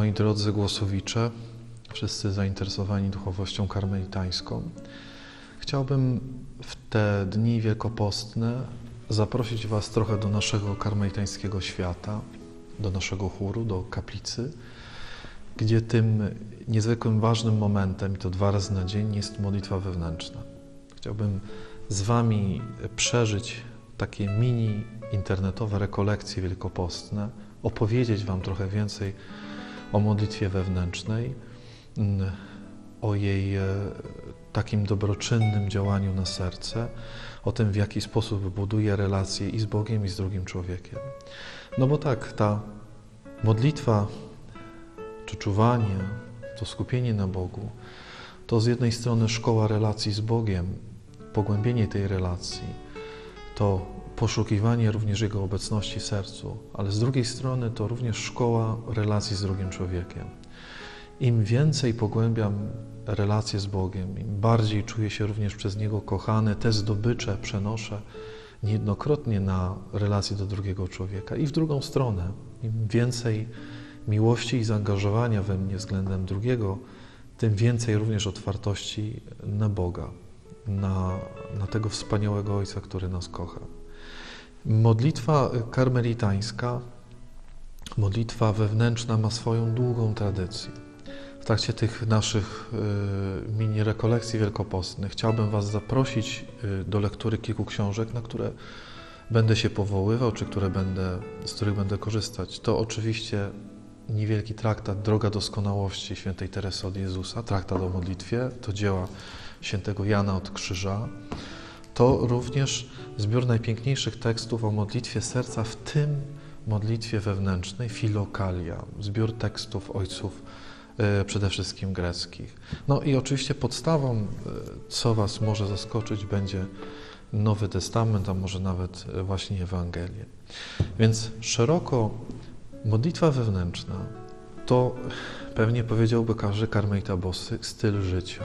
moi drodzy głosowicze, wszyscy zainteresowani duchowością karmelitańską. Chciałbym w te dni wielkopostne zaprosić Was trochę do naszego karmelitańskiego świata, do naszego chóru, do kaplicy, gdzie tym niezwykłym ważnym momentem, i to dwa razy na dzień, jest modlitwa wewnętrzna. Chciałbym z Wami przeżyć takie mini internetowe rekolekcje wielkopostne, opowiedzieć Wam trochę więcej o modlitwie wewnętrznej, mm, o jej e, takim dobroczynnym działaniu na serce, o tym, w jaki sposób buduje relacje i z Bogiem, i z drugim człowiekiem. No bo tak, ta modlitwa, czy czuwanie, to skupienie na Bogu, to z jednej strony szkoła relacji z Bogiem, pogłębienie tej relacji, to poszukiwanie również Jego obecności w sercu, ale z drugiej strony to również szkoła relacji z drugim człowiekiem. Im więcej pogłębiam relacje z Bogiem, im bardziej czuję się również przez Niego kochany, te zdobycze przenoszę niejednokrotnie na relacje do drugiego człowieka i w drugą stronę. Im więcej miłości i zaangażowania we mnie względem drugiego, tym więcej również otwartości na Boga, na, na tego wspaniałego Ojca, który nas kocha. Modlitwa karmelitańska, modlitwa wewnętrzna ma swoją długą tradycję. W trakcie tych naszych y, mini rekolekcji wielkopostnych chciałbym Was zaprosić y, do lektury kilku książek, na które będę się powoływał, czy które będę, z których będę korzystać. To oczywiście niewielki traktat Droga Doskonałości świętej Teresy od Jezusa, traktat o modlitwie, to dzieła świętego Jana od Krzyża. To również zbiór najpiękniejszych tekstów o modlitwie serca, w tym modlitwie wewnętrznej, filokalia, zbiór tekstów ojców e, przede wszystkim greckich. No i oczywiście podstawą, e, co Was może zaskoczyć, będzie Nowy Testament, a może nawet e, właśnie Ewangelie. Więc szeroko modlitwa wewnętrzna to pewnie powiedziałby każdy karmelita bosy styl życia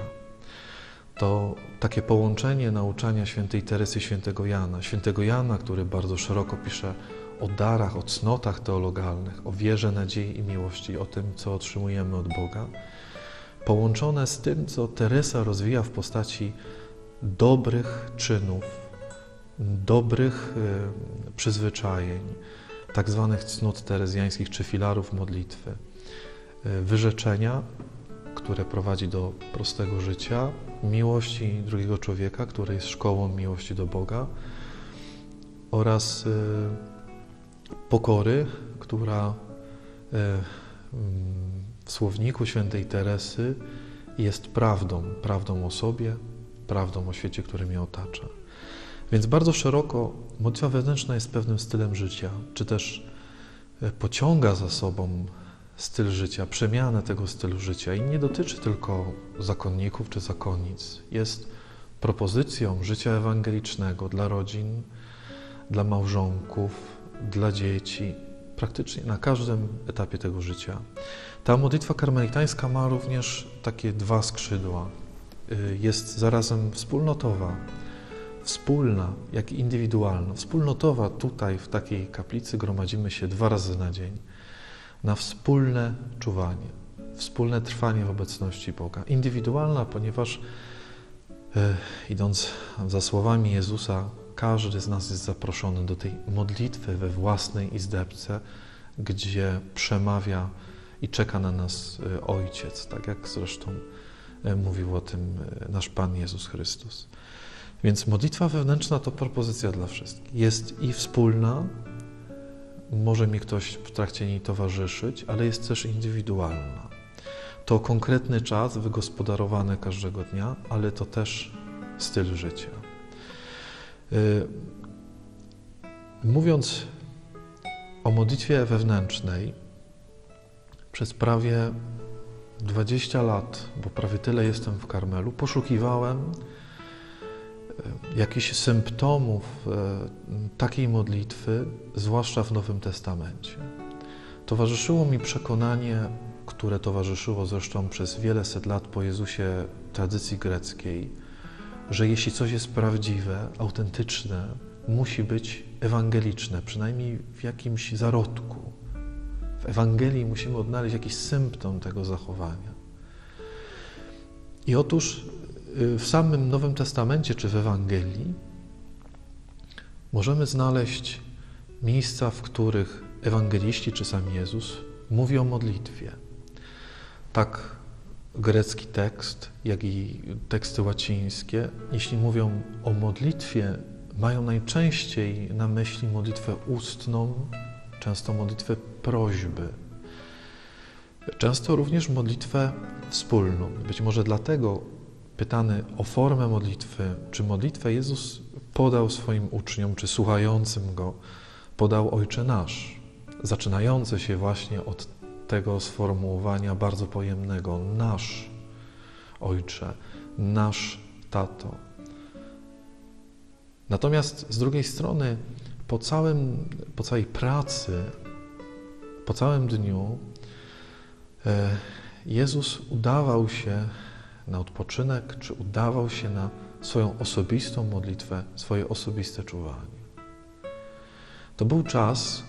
to takie połączenie nauczania świętej Teresy świętego Jana, świętego Jana, który bardzo szeroko pisze o darach, o cnotach teologalnych, o wierze, nadziei i miłości, o tym, co otrzymujemy od Boga, połączone z tym, co Teresa rozwija w postaci dobrych czynów, dobrych y, przyzwyczajeń, tak zwanych cnot terezjańskich czy filarów modlitwy, y, wyrzeczenia, które prowadzi do prostego życia, miłości drugiego człowieka, który jest szkołą miłości do Boga, oraz y, pokory, która y, w słowniku świętej Teresy jest prawdą, prawdą o sobie, prawdą o świecie, który mnie otacza. Więc bardzo szeroko modlitwa wewnętrzna jest pewnym stylem życia, czy też y, pociąga za sobą styl życia, przemianę tego stylu życia i nie dotyczy tylko zakonników czy zakonnic. Jest propozycją życia ewangelicznego dla rodzin, dla małżonków, dla dzieci, praktycznie na każdym etapie tego życia. Ta modlitwa karmelitańska ma również takie dwa skrzydła. Y, jest zarazem wspólnotowa, wspólna, jak i indywidualna. Wspólnotowa tutaj w takiej kaplicy gromadzimy się dwa razy na dzień na wspólne czuwanie, wspólne trwanie w obecności Boga. Indywidualna, ponieważ e, idąc za słowami Jezusa, każdy z nas jest zaproszony do tej modlitwy we własnej izdebce, gdzie przemawia i czeka na nas e, Ojciec, tak jak zresztą e, mówił o tym nasz Pan Jezus Chrystus. Więc modlitwa wewnętrzna to propozycja dla wszystkich. Jest i wspólna, może mi ktoś w trakcie niej towarzyszyć, ale jest też indywidualna. To konkretny czas wygospodarowany każdego dnia, ale to też styl życia. Y, mówiąc o modlitwie wewnętrznej, przez prawie 20 lat, bo prawie tyle jestem w Karmelu, poszukiwałem jakichś symptomów e, takiej modlitwy, zwłaszcza w Nowym Testamencie. Towarzyszyło mi przekonanie, które towarzyszyło zresztą przez wiele set lat po Jezusie tradycji greckiej, że jeśli coś jest prawdziwe, autentyczne, musi być ewangeliczne, przynajmniej w jakimś zarodku, w Ewangelii musimy odnaleźć jakiś symptom tego zachowania. I otóż w samym Nowym Testamencie czy w Ewangelii możemy znaleźć miejsca, w których ewangeliści czy sam Jezus mówi o modlitwie. Tak grecki tekst, jak i teksty łacińskie, jeśli mówią o modlitwie, mają najczęściej na myśli modlitwę ustną, często modlitwę prośby, często również modlitwę wspólną. Być może dlatego pytany o formę modlitwy, czy modlitwę Jezus podał swoim uczniom, czy słuchającym Go, podał Ojcze Nasz, zaczynający się właśnie od tego sformułowania bardzo pojemnego nasz Ojcze, nasz Tato. Natomiast z drugiej strony, po, całym, po całej pracy, po całym dniu, e, Jezus udawał się na odpoczynek, czy udawał się na swoją osobistą modlitwę, swoje osobiste czuwanie. To był czas,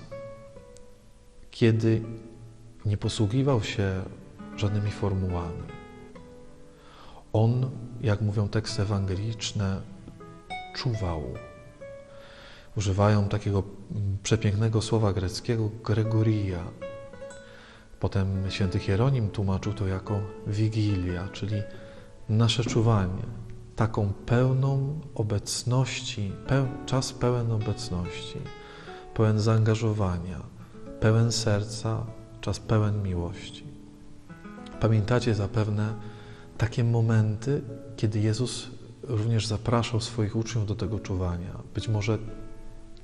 kiedy nie posługiwał się żadnymi formułami. On, jak mówią teksty ewangeliczne, czuwał. Używają takiego przepięknego słowa greckiego Gregoria. Potem święty Hieronim tłumaczył to jako wigilia, czyli nasze czuwanie, taką pełną obecności, peł, czas pełen obecności, pełen zaangażowania, pełen serca, czas pełen miłości. Pamiętacie zapewne takie momenty, kiedy Jezus również zapraszał swoich uczniów do tego czuwania. Być może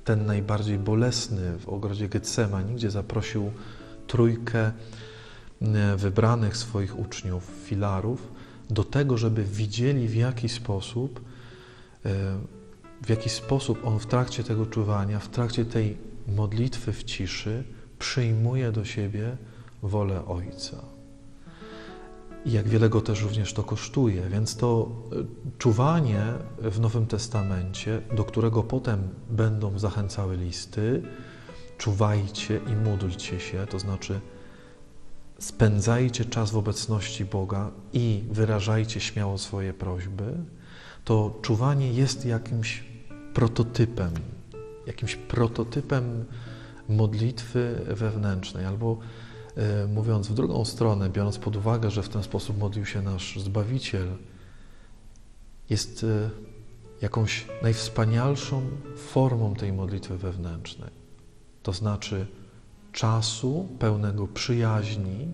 ten najbardziej bolesny w ogrodzie Getsemani, gdzie zaprosił trójkę e, wybranych swoich uczniów, filarów, do tego, żeby widzieli w jaki sposób, e, w jaki sposób on w trakcie tego czuwania, w trakcie tej modlitwy w ciszy, przyjmuje do siebie wolę Ojca. I jak wiele go też również to kosztuje. Więc to e, czuwanie w Nowym Testamencie, do którego potem będą zachęcały listy, czuwajcie i módlcie się, to znaczy spędzajcie czas w obecności Boga i wyrażajcie śmiało swoje prośby, to czuwanie jest jakimś prototypem, jakimś prototypem modlitwy wewnętrznej, albo e, mówiąc w drugą stronę, biorąc pod uwagę, że w ten sposób modlił się nasz Zbawiciel, jest e, jakąś najwspanialszą formą tej modlitwy wewnętrznej. To znaczy czasu pełnego przyjaźni,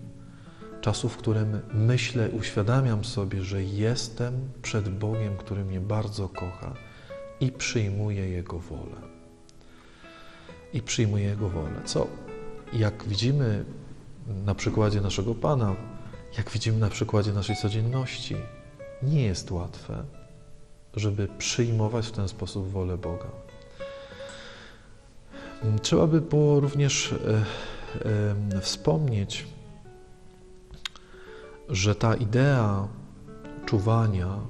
czasu, w którym myślę, uświadamiam sobie, że jestem przed Bogiem, który mnie bardzo kocha i przyjmuję Jego wolę i przyjmuje Jego wolę. Co, jak widzimy na przykładzie naszego Pana, jak widzimy na przykładzie naszej codzienności, nie jest łatwe, żeby przyjmować w ten sposób wolę Boga. Trzeba by było również e, wspomnieć, że ta idea czuwania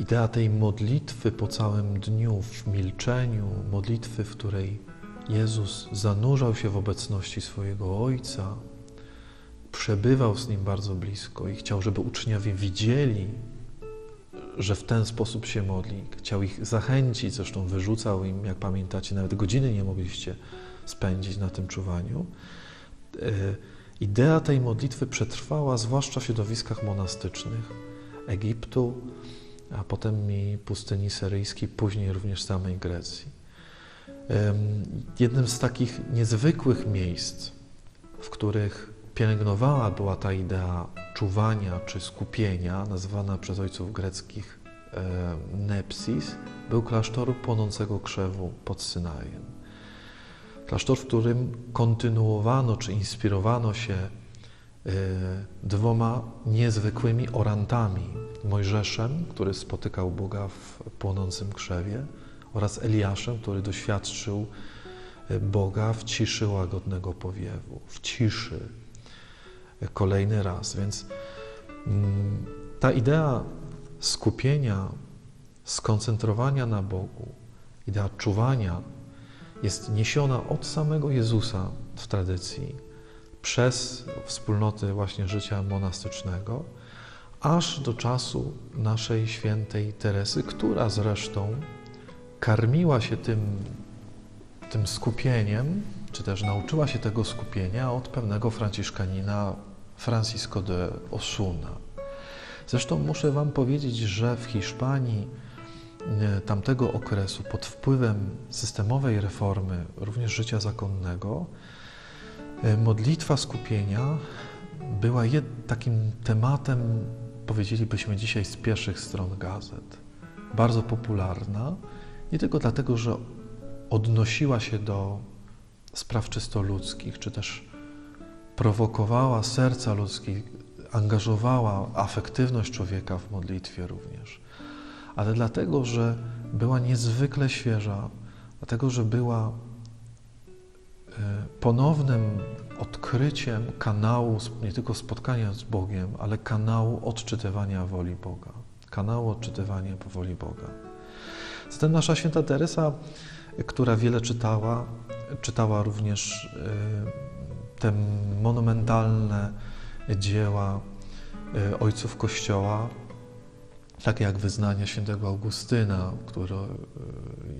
Idea tej modlitwy po całym dniu, w milczeniu, modlitwy, w której Jezus zanurzał się w obecności swojego Ojca, przebywał z Nim bardzo blisko i chciał, żeby uczniowie widzieli, że w ten sposób się modli. Chciał ich zachęcić, zresztą wyrzucał im, jak pamiętacie, nawet godziny nie mogliście spędzić na tym czuwaniu. E, idea tej modlitwy przetrwała zwłaszcza w środowiskach monastycznych Egiptu, a potem i pustyni syryjskiej, później również samej Grecji. Jednym z takich niezwykłych miejsc, w których pielęgnowała była ta idea czuwania czy skupienia, nazywana przez ojców greckich Nepsis, był klasztor płonącego krzewu pod Synajem. Klasztor, w którym kontynuowano czy inspirowano się e, dwoma niezwykłymi orantami Mojżeszem, który spotykał Boga w płonącym krzewie, oraz Eliaszem, który doświadczył e, Boga w ciszy łagodnego powiewu, w ciszy e, kolejny raz. Więc mm, ta idea skupienia, skoncentrowania na Bogu, idea czuwania jest niesiona od samego Jezusa w tradycji, przez wspólnoty właśnie życia monastycznego, aż do czasu naszej świętej Teresy, która zresztą karmiła się tym, tym skupieniem, czy też nauczyła się tego skupienia od pewnego franciszkanina Francisco de Osuna. Zresztą muszę Wam powiedzieć, że w Hiszpanii e, tamtego okresu, pod wpływem systemowej reformy, również życia zakonnego, e, modlitwa skupienia była takim tematem, powiedzielibyśmy dzisiaj, z pierwszych stron gazet. Bardzo popularna, nie tylko dlatego, że odnosiła się do spraw czysto ludzkich, czy też prowokowała serca ludzkich, angażowała afektywność człowieka w modlitwie również, ale dlatego, że była niezwykle świeża, dlatego, że była e, ponownym odkryciem kanału nie tylko spotkania z Bogiem, ale kanału odczytywania woli Boga. Kanału odczytywania woli Boga. Zatem nasza święta Teresa, która wiele czytała, czytała również e, te monumentalne dzieła e, ojców Kościoła, takie jak wyznanie świętego Augustyna, który e,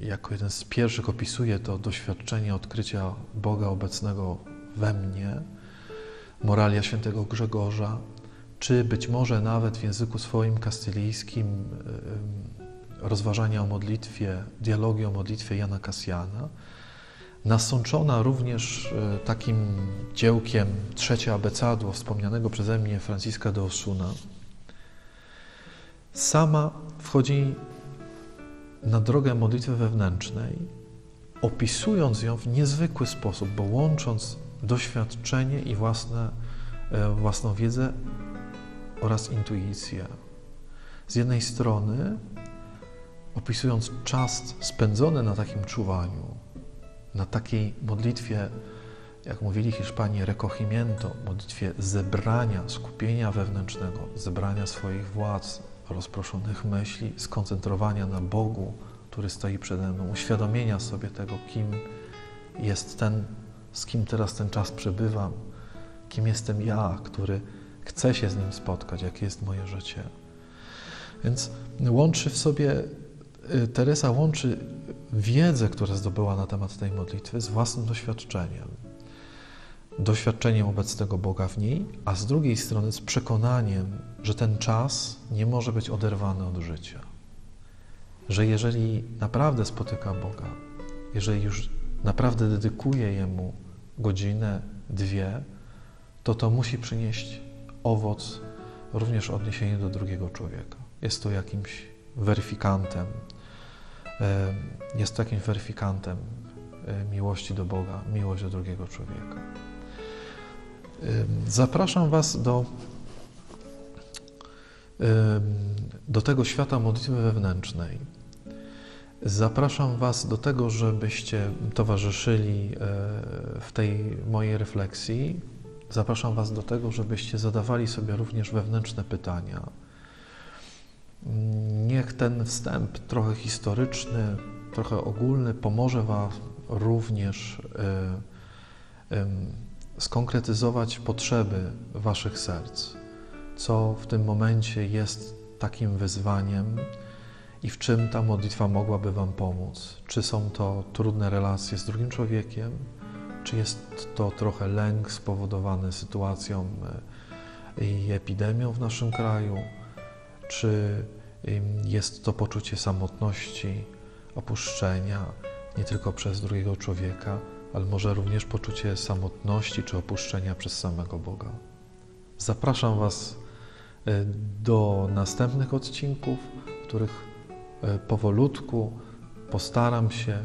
jako jeden z pierwszych opisuje to doświadczenie odkrycia Boga obecnego we mnie, moralia świętego Grzegorza, czy być może nawet w języku swoim kastylijskim rozważania o modlitwie, dialogi o modlitwie Jana Kasjana, nasączona również e, takim dziełkiem trzecie abecadło wspomnianego przeze mnie Franciska de Osuna, sama wchodzi na drogę modlitwy wewnętrznej, opisując ją w niezwykły sposób, bo łącząc doświadczenie i własne, e, własną wiedzę oraz intuicję. Z jednej strony opisując czas spędzony na takim czuwaniu, na takiej modlitwie, jak mówili Hiszpanie, recogimiento, modlitwie zebrania, skupienia wewnętrznego, zebrania swoich władz, rozproszonych myśli, skoncentrowania na Bogu, który stoi przede mną, uświadomienia sobie tego, kim jest ten, z kim teraz ten czas przebywam, kim jestem ja, który chce się z nim spotkać, jakie jest moje życie. Więc łączy w sobie Teresa łączy wiedzę, którą zdobyła na temat tej modlitwy, z własnym doświadczeniem. Doświadczeniem obecnego Boga w niej, a z drugiej strony z przekonaniem, że ten czas nie może być oderwany od życia. Że jeżeli naprawdę spotyka Boga, jeżeli już naprawdę dedykuje Jemu godzinę, dwie, to to musi przynieść owoc również odniesienie do drugiego człowieka. Jest to jakimś weryfikantem, jest takim weryfikantem miłości do Boga, miłość do drugiego człowieka. Zapraszam Was do, do tego świata modlitwy wewnętrznej. Zapraszam Was do tego, żebyście towarzyszyli e, w tej mojej refleksji. Zapraszam Was do tego, żebyście zadawali sobie również wewnętrzne pytania Niech ten wstęp trochę historyczny, trochę ogólny pomoże Wam również y, y, skonkretyzować potrzeby Waszych serc. Co w tym momencie jest takim wyzwaniem i w czym ta modlitwa mogłaby Wam pomóc? Czy są to trudne relacje z drugim człowiekiem? Czy jest to trochę lęk spowodowany sytuacją e, i epidemią w naszym kraju? Czy jest to poczucie samotności, opuszczenia nie tylko przez drugiego człowieka, ale może również poczucie samotności czy opuszczenia przez samego Boga. Zapraszam Was e, do następnych odcinków, w których e, powolutku postaram się e,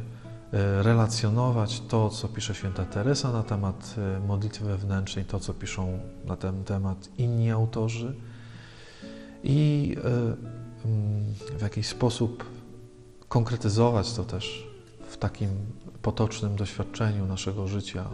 relacjonować to, co pisze święta Teresa na temat modlitwy wewnętrznej, to, co piszą na ten temat inni autorzy i e, mm, w jakiś sposób konkretyzować to też w takim potocznym doświadczeniu naszego życia